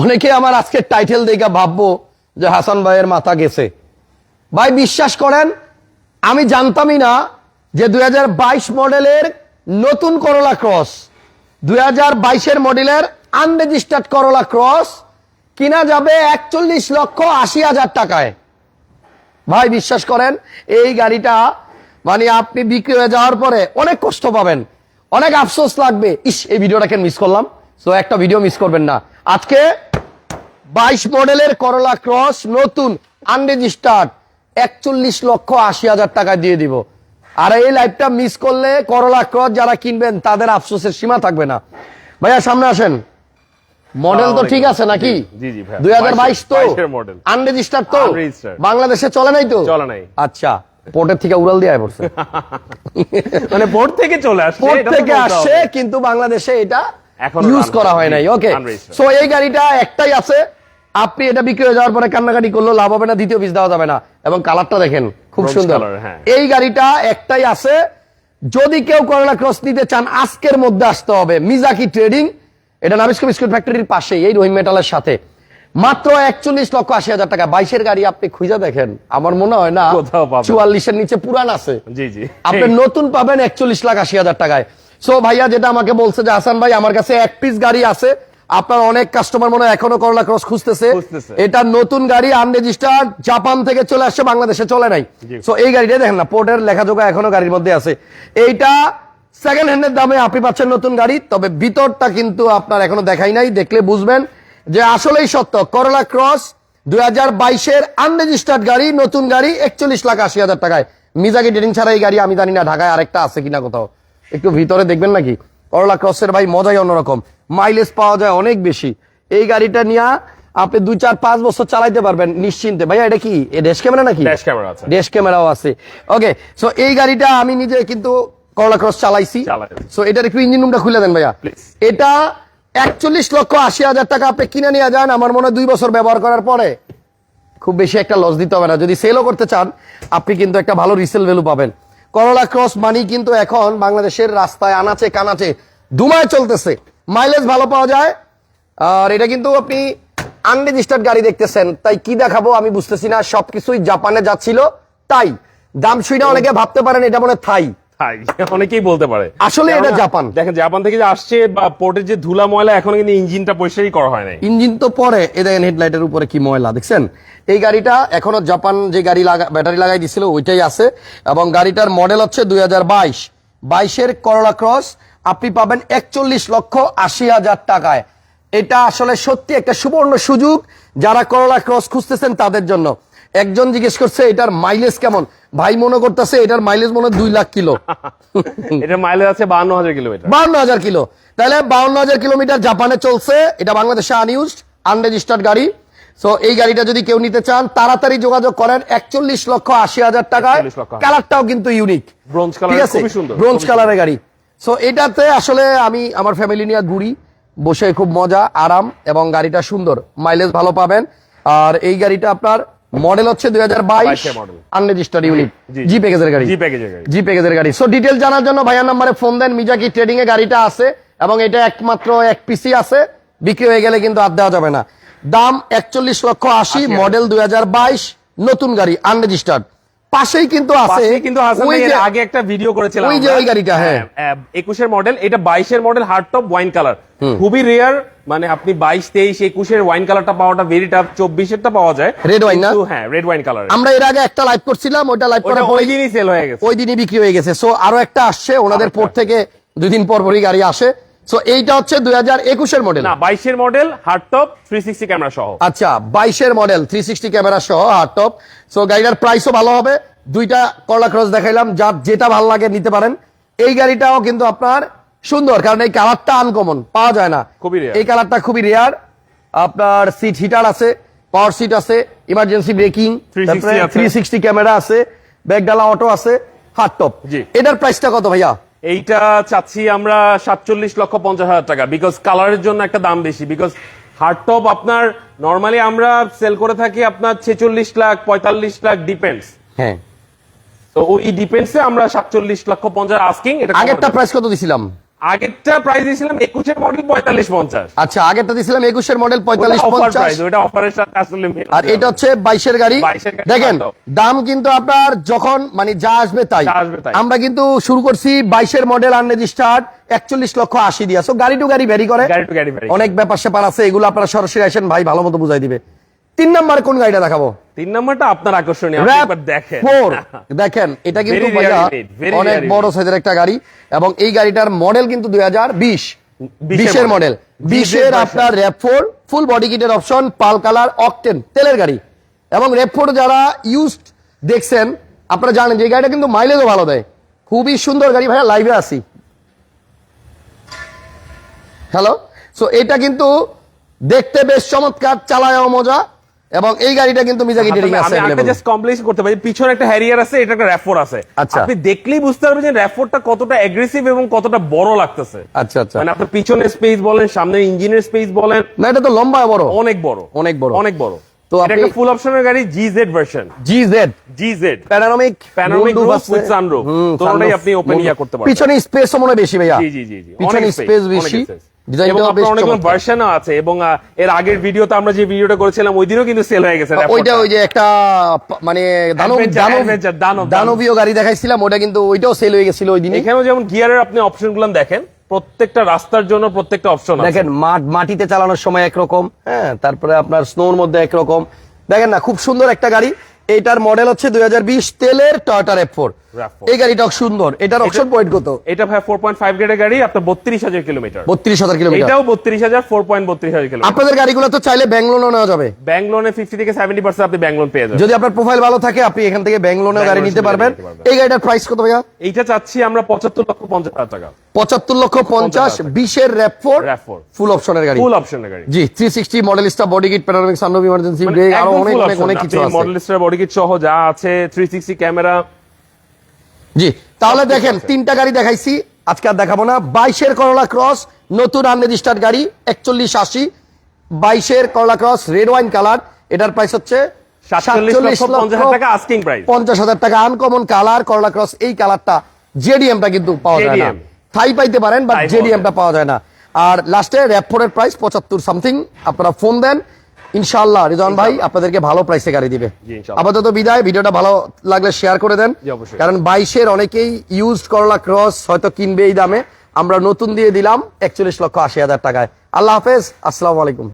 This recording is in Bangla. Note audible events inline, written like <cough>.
অনেকে আমার আজকে টাইটেল দেখে ভাববো যে হাসান ভাইয়ের মাথা গেছে। ভাই, বিশ্বাস করেন, আমি জানতামই না যে দু হাজার বাইশ মডেলের নতুন করলা ক্রস দুই হাজার বাইশের মডেলের আনরেজিস্টার্ড করলা ক্রস কিনা যাবে একচল্লিশ লক্ষ আশি হাজার টাকায়। ভাই, বিশ্বাস করেন, এই গাড়িটা মানে আপনি বিক্রি হয়ে যাওয়ার পরে অনেক কষ্ট পাবেন, অনেক আফসোস লাগবে। ইস, এই ভিডিওটাকে মিস করলাম? তো একটা ভিডিও মিস করবেন না। আজকে বাইশ মডেলের করলা ক্রস নতুন আনরেজিস্টার্ড একচল্লিশ লক্ষ আশি হাজার টাকা দিয়ে দিব। আর এই লাইভটা মিস করলে করলা ক্রস যারা কিনবেন তাদের আফসোসের সীমা থাকবে না। ভাইয়া সামনে আসেন। মডেল তো ঠিক আছে নাকি। দুই হাজার বাইশ তো। 22 এর আনরেজিস্টার্ড তো। বাংলাদেশে চলে নাই তো? চলে নাই। আচ্ছা পোর্টের থেকে উড়াল দিয়ে পড়ছে। <laughs> মানে বোর্ড থেকে চলে আসছে পোর্ট থেকে আসছে কিন্তু বাংলাদেশে এটা ইউজ করা হয় নাই ওকে সো এই গাড়িটা একটাই আছে। আপনি এটা বিক্রি হয়ে যাওয়ার পরে কান্নাকাটি করল লাভ হবে না দ্বিতীয় পিস দেওয়া যাবে না। এবং কালারটা দেখেন খুব সুন্দর। হ্যাঁ। এই গাড়িটা একটাই আছে। যদি কেউ করোনা ক্রস নিতে চান আজকের মধ্যে আসতে হবে। মিজাকি ট্রেডিং এটা নাবিস্কো বিস্কুট ফ্যাক্টরির পাশে এই রহিম মেটালের সাথে। মাত্র একচল্লিশ লক্ষ আশি হাজার টাকা। বাইশের গাড়ি আপনি খুঁজে দেখেন। আমার মনে হয় না চুয়াল্লিশের নিচে পুরান আছে। জি জি। আপনি নতুন পাবেন একচল্লিশ লাখ আশি হাজার টাকায়। সো ভাইয়া যেটা আমাকে বলছে যে হাসান ভাই আমার কাছে এক পিস গাড়ি আছে। আপনার অনেক কাস্টমার মনে এখনও করলা ক্রস খুঁজতেছে। এটা নতুন গাড়ি আনরেজিস্টার্ড জাপান থেকে চলে আসছে বাংলাদেশে চলে নাই। সো এই গাড়িটা দেখেন না পোর্টের লেখাজোকা এখনও গাড়ির মধ্যে আছে। এইটা সেকেন্ড হ্যান্ডের দামে আপনি পাচ্ছেন নতুন গাড়ি তবে ভিতরটা কিন্তু আপনার এখনও দেখাই নাই দেখলে বুঝবেন যে আসলেই সত্য করলা ক্রস দুই হাজার বাইশের আনরেজিস্টার্ড গাড়ি নতুন গাড়ি একচল্লিশ লাখ আশি হাজার টাকায়। মিজাকি ডেটিং ছাড়া এই গাড়ি আমি জানি না ঢাকায় আরেকটা আছে কিনা কোথাও। একটু ভিতরে দেখবেন নাকি? করলা ক্রসের ভাই মজাই অন্যরকম। মাইলেজ পাওয়া যায় অনেক বেশি। এই গাড়িটা নিয়ে আপনি দুই চার পাঁচ বছর চালাইতে পারবেন নিশ্চিন্তে। ভাইয়া এটা কি? ড্যাশ ক্যামেরা নাকি? Dash camera আছে। ড্যাশ ক্যামেরাও আছে। ওকে সো এই গাড়িটা আমি নিজে কিন্তু করলা ক্রস চালাইছি। সো এটার একটু ইঞ্জিন রুমটা খুলে দেন ভাইয়া. এটা একচল্লিশ লক্ষ আশি হাজার টাকা আপনি কিনে নিয়ে যান আমার মনে হয় দুই বছর ব্যবহার করার পরে। খুব বেশি একটা লস দিতে হবে না। যদি সেলও করতে চান আপনি কিন্তু একটা ভালো রিসেল ভ্যালু পাবেন। করলা ক্রস মানি কিন্তু এখন বাংলাদেশের রাস্তায় আনাচে কানাচে দুমায় চলতেছে। মাইলেজ ভালো পাওয়া যায়। আর এটা কিন্তু আপনি আনরেজিস্টার্ড গাড়ি দেখতেছেন, তাই কি দেখাবো আমি বুঝতেছি না, সবকিছুই জাপানে যাচ্ছিল, তাই। দাম শুনে অনেকে ভাবতে পারেন, এটা মনে থাই। তাই অনেকেই বলতে পারে। আসলে এটা জাপান। দেখেন জাপান থেকে যে আসছে বা পোর্টের যে ধুলা ময়লা এখনও কিন্তু ইঞ্জিনটা পরিষ্কারই করা হয় নাই। ইঞ্জিন তো পরে এ দেখেন হেডলাইটের উপরে কি ময়লা দেখছেন? এই গাড়িটা এখনও জাপান যে গাড়ি লাগা ব্যাটারি লাগাই দিছিল ওইটাই আছে। এবং গাড়িটার মডেল হচ্ছে দুই হাজার বাইশ। বাইশের করলা ক্রস আপনি পাবেন একচল্লিশ লক্ষ আশি হাজার টাকায়। এটা আসলে সত্যি একটা সুবর্ণ সুযোগ। যারা করলা ক্রস খুঁজতেছেন তাদের জন্য। একজন জিজ্ঞেস করছে এটার মাইলেজ কেমন? ভাই মনে করতেছে এটার মাইলেজ মনে হয় দুই লাখ কিলো। এটা মাইলেজ আছে বান্ন হাজার কিলোমিটার। বাউন্ন হাজার কিলো। তাহলে বাউন্ন হাজার কিলোমিটার জাপানে চলছে এটা বাংলাদেশে আনইউজড আনরেজিস্টার্ড গাড়ি। সো এই গাড়িটা যদি কেউ নিতে চান তাড়াতাড়ি যোগাযোগ করেন একচল্লিশ লক্ষ আশি হাজার টাকায় কালারটাও কিন্তু ইউনিক ঠিক আছে? খুবই সুন্দর, ব্রোঞ্জ কালারের গাড়ি। সো এটাতে আসলে আমি আমার ফ্যামিলি নিয়ে ঘুরি বসে খুব মজা আরাম এবং গাড়িটা সুন্দর। মাইলেজ ভালো পাবেন। আর এই গাড়িটা আপনার মডেল হচ্ছে দুই হাজার বাইশ 22 আনরেজিস্টার্ড ইউনিট জি। জি। প্যাকেজের গাড়ি। জি প্যাকেজের গাড়ি। জি প্যাকেজের গাড়ি। সো ডিটেল জানার জন্য ভাইয়ার নাম্বারে ফোন দেন। মিজাকি ট্রেডিং এ গাড়িটা আছে এবং এটা একমাত্র এক পিসি আছে। বিক্রি হয়ে গেলে কিন্তু আর দেওয়া যাবে না। দাম একচল্লিশ লক্ষ আশি মডেল দুই হাজার বাইশ নতুন গাড়ি আনরেজিস্টার্ড পাশেই কিন্তু আছে কিন্তু আগে একটা ভিডিও করেছিলাম ওই যে ওই গাড়িটা, হ্যাঁ। একুশের মডেল এটা বাইশের model hard top wine colour খুবই রেয়ার মানে আপনি বাইশ তেইশ একুশের ওয়াইন কালারটা পাওয়াটা ভেরি টাফ চব্বিশেরটা পাওয়া যায়। রেড ওয়াইন না? হ্যাঁ রেড ওয়াইন কালার আমরা এর আগে একটা লাইভ করছিলাম ওইটা লাইভ করার ওই দিনই সেল হয়ে গেছে। ওই দিনই বিক্রি হয়ে গেছে। সো আরও একটা আসছে ওনাদের আরেকটা। পোর্ট থেকে দুই দিন পর পরই গাড়ি আসে। সো এইটা হচ্ছে দুই হাজার একুশের মডেল না বাইশের model hard top three sixty camera সহ। আচ্ছা বাইশের মডেল থ্রি সিক্সটি ক্যামেরা সহ হার্ড টপ সো গাড়িটার প্রাইসও ভালো হবে। দুইটা করলা ক্রস দেখাইলাম যার যেটা ভালো লাগে নিতে পারেন। এই গাড়িটাও কিন্তু আপনার সুন্দর কারণ এই কালারটা আনকমন পাওয়া যায় না। খুবই এই কালারটা খুবই রেয়ার আপনার সিট হিটার আছে পাওয়ার সিট আছে emergency braking three sixty camera আছে। ব্যাগডালা অটো আছে হার্ড টপ জি। এটার প্রাইসটা কত ভাইয়া? এইটা চাচ্ছি আমরা সাতচল্লিশ লক্ষ পঞ্চাশ হাজার টাকা বিকজ কালারের জন্য একটা দাম বেশি বিকজ হার্ড টপ আপনার নর্মালি আমরা সেল করে থাকি আপনার ছেচল্লিশ লাখ পঁয়তাল্লিশ লাখ ডিপেন্ডস হ্যাঁ। তো ওই ডিপেন্ডসে আমরা সাতচল্লিশ লক্ষ পঞ্চাশ আস্কিং এটা আগেরটা প্রাইস কত দিছিলাম? আগেরটা প্রাইস দিয়েছিলাম একুশের মডেল পঁয়তাল্লিশ পঞ্চাশ। আচ্ছা আগেরটা দিছিলাম একুশের মডেল পঁয়তাল্লিশ পঞ্চাশ। ওটা অফারের সাথে আসলে আর এটা হচ্ছে বাইশের গাড়ি। 22 এর গাড়ি দেখেন দাম কিন্তু আপনার যখন মানে যা আসবে তাই। আমরা কিন্তু শুরু করছি বাইশের মডেল আনরেজিস্টার্ড একচল্লিশ লক্ষ আশি দিয়া। সো গাড়ি টু গাড়ি ভ্যারি করে। অনেক ব্যাপার স্যাপার আছে এগুলো আপনারা সরাসরি আসেন ভাই ভালো মতো বুঝাই দিবে। তিন নাম্বার কোন গাড়িটা দেখাবো? তিন নাম্বারটা আপনার আকর্ষণীয় দেখেন। <laughs> দেখেন এটা কিন্তু অনেক বড় সাইজের একটা গাড়ি এবং এই গাড়িটার মডেল কিন্তু দুই হাজার বিশ। বিশের মডেল বিশের আপনার র্যাপ ফোর ফুল বডি কিটের অপশন পাল কালার অকটেন তেলের গাড়ি। এবং র্যাপ ফোর যারা ইউজড দেখছেন আপনারা জানেন যে গাড়িটা কিন্তু মাইলেজও ভালো দেয়। খুবই সুন্দর গাড়ি ভাইয়া লাইভে আসি হ্যালো সো এটা কিন্তু দেখতে বেশ চমৎকার চালায়ও মজা। এবং এই গাড়িটা কিন্তু মিজাকি ডেটিং আছে আমি একটা জাস্ট কমপ্লেন করতে পারি। পিছনে একটা হ্যারিয়ার আছে এটা একটা র্যাফোর আছে। আচ্ছা। আপনি দেখলেই বুঝতে পারবেন যে র্যাফোরটা কতটা এগ্রেসিভ এবং কতটা বড় লাগতেছে। আচ্ছা আচ্ছা। মানে আপনার পিছনের স্পেস বলেন সামনের ইঞ্জিনের স্পেস বলেন। না এটা তো লম্বা বড়। অনেক বড়। অনেক বড়। অনেক বড়। তো তো এটা একটা ফুল অপশনের গাড়ি G Z version G Z G Z panoramic Panoramic roof with sunroof। দোনোটাই আপনি ওপেন ইয়া করতে পারবেন। পিছনে স্পেস মনে হয় বেশি ভাইয়া। জি জি জি জি। পিছনে স্পেস বেশি। ভার্সনও আছে এবং এর আগের ভিডিওতে আমরা যে ভিডিওটা করেছিলাম ওই দিনও কিন্তু সেল হয়ে গেছে ওইটা ওই যে একটা মানে দানবীয় গাড়ি দেখাইছিলাম ওটা কিন্তু ওইটাও সেল হয়ে গেছিল ওই দিনই এখানেও যেমন গিয়ারের আপনি অপশনগুলো দেখেন প্রত্যেকটা রাস্তার জন্য প্রত্যেকটা অপশন দেখেন মাঠ মাটিতে চালানোর সময় একরকম হ্যাঁ তারপরে আপনার স্নোর মধ্যে একরকম। দেখেন না খুব সুন্দর একটা গাড়ি এইটার মডেল হচ্ছে দুই হাজার বিশ তেলের টয়টার এফ ফোর RAV4 এই গাড়িটা সুন্দর। এটার অপশন পয়েন্ট কত? এটা ভাই ফোর পয়েন্ট ফাইভ গ্রেডের গাড়ি আপনার বত্রিশ হাজার কিলোমিটার। বত্রিশ হাজার কিলোমিটার। এটাও বত্রিশ হাজার ফোর পয়েন্ট বত্রিশ হাজার কিলোমিটার। আপনাদের গাড়িগুলো তো চাইলে ব্যাঙ্গলোনও নেওয়া যাবে। ব্যাংক লোনে ফিফটি থেকে সেভেন্টি পার্সেন্ট আপনি ব্যাংক লোন পেয়ে যাবেন। যদি আপনার প্রোফাইল ভালো থাকে আপনি এখান থেকে Bank গাড়ি নিতে পারবেন। এই গাড়িটার প্রাইস কত ভাইয়া? এইটা চাচ্ছি আমরা পঁচাত্তর লক্ষ পঞ্চাশ হাজার টাকা। পঁচাত্তর লক্ষ পঞ্চাশ টাকা। বিশের র্যাপ ফোর RAV4 ফুল অপশনের গাড়ি। ফুল অপশনের গাড়ি। G three sixty model star body kit panoramic sunroof emergency brake আরও অনেক অনেক কিছু আছে। মডেল স্টার বডি কিট সহ যা আছে থ্রি সিক্সটি ক্যামেরা জি তাহলে দেখেন তিনটা গাড়ি দেখাইছি আজকে আর দেখাবো না। বাইশের করলা ক্রস নতুন আনরেজিস্টার্ড গাড়ি একচল্লিশ আশি বাইশের Corolla cross red wine colour এটার প্রাইস হচ্ছে পঞ্চাশ হাজার টাকা আনকমন কালার করলা ক্রস এই কালারটা জেডিএমটা কিন্তু পাওয়া যায় না। থাই পাইতে পারেন পাওয়া জেডিএমটা পাওয়া যায় না। আর লাস্টে র্যাপফোর্ডের প্রাইস পঁচাত্তর সামথিং আপনারা ফোন দেন। ইনশাআল্লাহ রিজন ভাই আপনাদেরকে ভালো প্রাইসে গাড়ি দিবে। আপাতত বিদায় ভিডিওটা ভালো লাগলে শেয়ার করে দেন। কারণ বাইশের অনেকেই ইউজ করলা ক্রস হয়তো কিনবে এই দামে। আমরা নতুন দিয়ে দিলাম একচল্লিশ লক্ষ আশি হাজার টাকায়। আল্লাহ হাফেজ আসসালামু আলাইকুম।